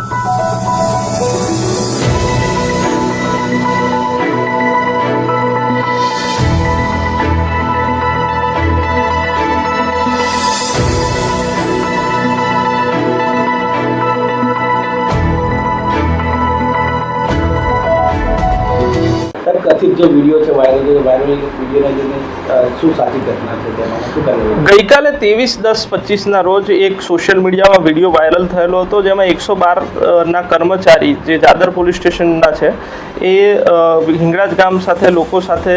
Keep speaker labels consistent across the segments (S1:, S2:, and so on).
S1: Thank you. કથિત જે video છે વાયરલ છે વાયરલ વિડીયોના જે શું સાચી ઘટના છે તેમાં શું કરેલું
S2: ગઈકાલે ત્રેવીસ, દસ, પચીસના રોજ એક સોશિયલ મીડિયામાં વીડિયો વાયરલ થયેલો હતો, જેમાં એકસો બાર ના કર્મચારી જે દાદર પોલીસ સ્ટેશનના છે, એ હિંગળાજ ગામ સાથે લોકો સાથે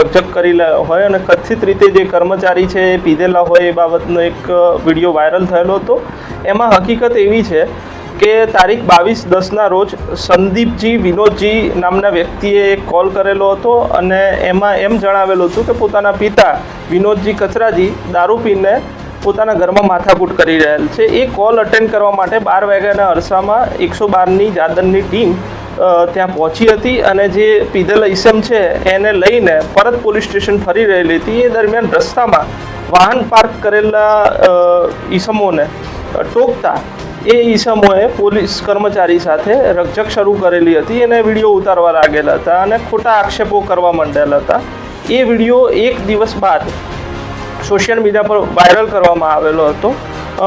S2: રકઝક કરી હોય અને કથિત રીતે જે કર્મચારી છે એ પીધેલા હોય એ બાબતનો એક વીડિયો વાયરલ થયેલો હતો. એમાં હકીકત એવી છે કે તારીખ બાવીસ દસના રોજ સંદીપજી, વિનોદજી નામના વ્યક્તિએ કોલ કરેલો હતો અને એમાં એમ જણાવેલું હતું કે પોતાના પિતા વિનોદજી કચરાજી દારૂ પીને પોતાના ઘરમાં માથાકૂટ કરી રહેલ છે. એ કોલ અટેન્ડ કરવા માટે બાર વાગ્યાના અરસામાં એકસો બારની જાદરની ટીમ ત્યાં પહોંચી હતી અને જે પીધેલ ઈસમ છે એને લઈને પરત પોલીસ સ્ટેશન ફરી રહેલી હતી. એ દરમિયાન રસ્તામાં વાહન પાર્ક કરેલા ઈસમોને ટોકતા એ ઈસમોએ પોલીસ કર્મચારી સાથે રકઝક શરૂ કરેલી હતી. અને વીડિયો ઉતારવા લાગેલા હતા અને ખોટા આક્ષેપો કરવા માંડેલા હતા. એ વીડિયો એક દિવસ બાદ સોશિયલ મીડિયા પર વાયરલ કરવામાં આવેલો હતો.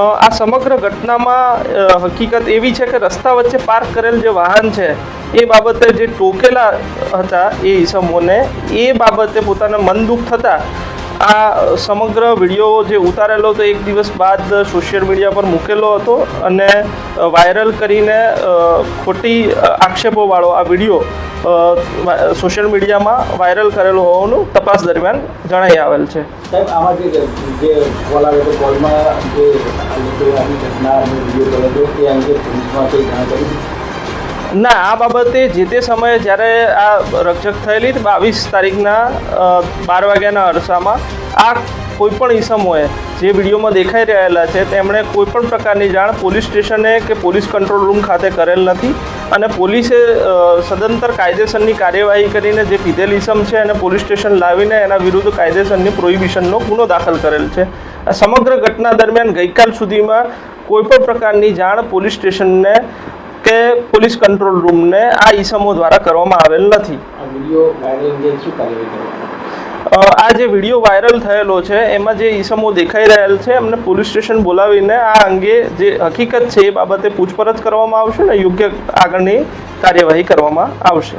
S2: આ સમગ્ર ઘટનામાં હકીકત એવી છે કે રસ્તા વચ્ચે પાર્ક કરેલ જે વાહન છે, એ બાબતે જે ટોકેલા હતા એ ઈસમોને, એ બાબતે પોતાને મન દુઃખ થતાં આ સમગ્ર વીડિયો જે ઉતારેલો હતો એક દિવસ બાદ સોશિયલ મીડિયા પર મૂકેલો હતો અને વાયરલ કરીને ખોટી આક્ષેપોવાળો આ વીડિયો સોશિયલ મીડિયામાં વાયરલ કરેલો હોવાનું તપાસ દરમિયાન જણાઈ આવેલ છે
S1: આમાં જે જે કોલ આવ્યો હતો કોલમાં?
S2: ના, આ બાબતે જે તે સમયે જ્યારે આ રક્ષક થયેલી બાવીસ તારીખના બાર વાગ્યાના અરસામાં, આ કોઈપણ ઈસમોએ જે વિડીયોમાં દેખાઈ રહેલા છે, તેમણે કોઈપણ પ્રકારની જાણ પોલીસ સ્ટેશને કે પોલીસ કંટ્રોલ રૂમ ખાતે કરેલ નથી અને પોલીસે સદંતર કાયદેસરની કાર્યવાહી કરીને જે પીધેલ ઈસમ છે એને પોલીસ સ્ટેશન લાવીને એના વિરુદ્ધ કાયદેસરની પ્રોહિબિશનનો ગુનો દાખલ કરેલ છે. સમગ્ર ઘટના દરમિયાન ગઈકાલ સુધીમાં કોઈપણ પ્રકારની જાણ પોલીસ સ્ટેશનને કે પોલીસ કંટ્રોલ રૂમને આ ઈસમો દ્વારા કરવામાં આવેલ નથી. આ જે વીડિયો વાયરલ થયેલો છે એમાં જે ઈસમો દેખાઈ રહેલ છે એમને પોલીસ સ્ટેશન બોલાવીને આ અંગે જે હકીકત છે એ બાબતે પૂછપરછ કરવામાં આવશે ને યોગ્ય આગળની કાર્યવાહી કરવામાં આવશે.